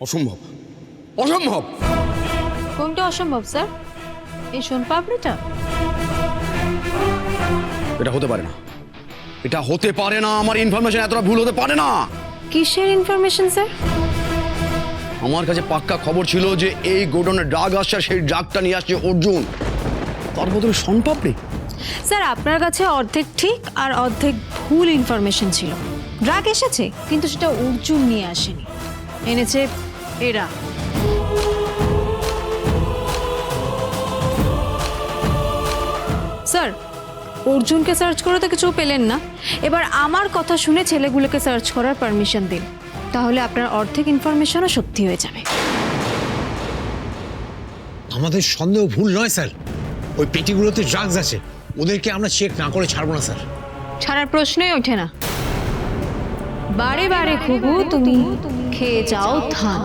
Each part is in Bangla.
অসম্ভব। অসম্ভব! কোনটা অসম্ভব স্যার? এই সোন পাপড়িটা। এটা হতে পারে না। এটা হতে পারে না আমার ইনফরমেশন এতটা ভুল হতে পারে না। কিসের ইনফরমেশন স্যার? আমার কাছে পাক্কা খবর ছিল যে এই গোডনে ড্রাগ আসছে সেই ড্রাগটা নিয়ে আসছে অর্জুন। তার বদলে সনপাপড়ি স্যার আপনার কাছে অর্ধেক ঠিক আর অর্ধেক ভুল ইনফরমেশন ছিল। ড্রাগ এসেছে কিন্তু সেটা অর্জুন নিয়ে আসেনি। এনেছে এরা। স্যার অর্জুনকে সার্চ করে তো কিছু পেলেন না। এবার আমার কথা শুনে ছেলেগুলোকে সার্চ করার পারমিশন দিন। তাহলে আপনার অর্ধেক ইনফরমেশনও সত্যি হয়ে যাবে। আমাদের সন্দেহ ভুল নয় স্যার। ওই পেটিগুলোতে ড্রাগস আছে। ওদেরকে আমরা চেক না করে ছাড়বো না স্যার। ছাড়ার প্রশ্নই ওঠে না। বারে বারে খুবু তুমি খেয়ে যাও ধান।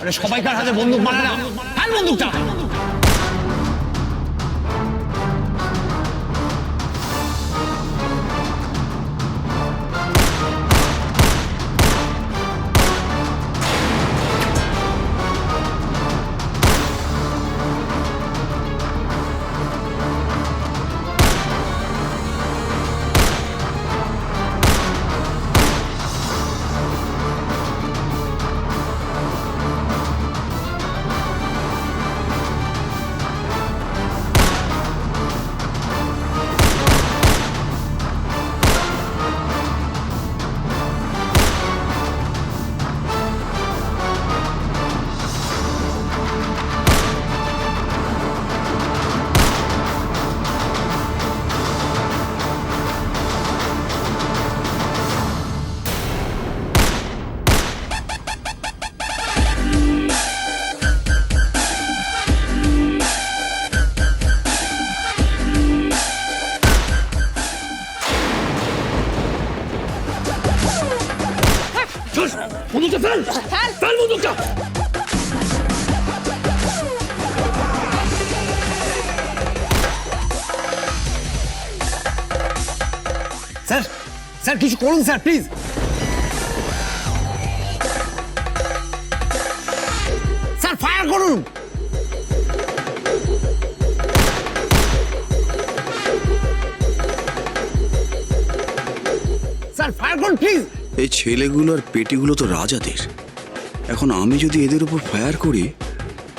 আরে সবাইকার হাতে বন্দুক মারে না। আর বন্দুকটা। বন্দুকটা ফেল ফেল বন্দুকটা স্যার স্যার কিছু করুন স্যার প্লিজ। স্যার ফায়ার করুন। স্যার ফায়ার করুন প্লিজ। এই ছেলেগুলো আর পেটিগুলো তো রাজাদের। এখন আমি যদি এদের উপর ফায়ার করি,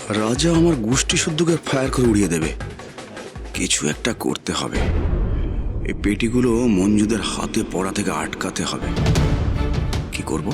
রাজা আমার গোষ্ঠী শুদ্ধকে ফায়ার করে উড়িয়ে দেবে। কিছু একটা করতে হবে। এই পেটিগুলো মঞ্জুদের হাতে পড়া থেকে আটকাতে হবে। কি করব?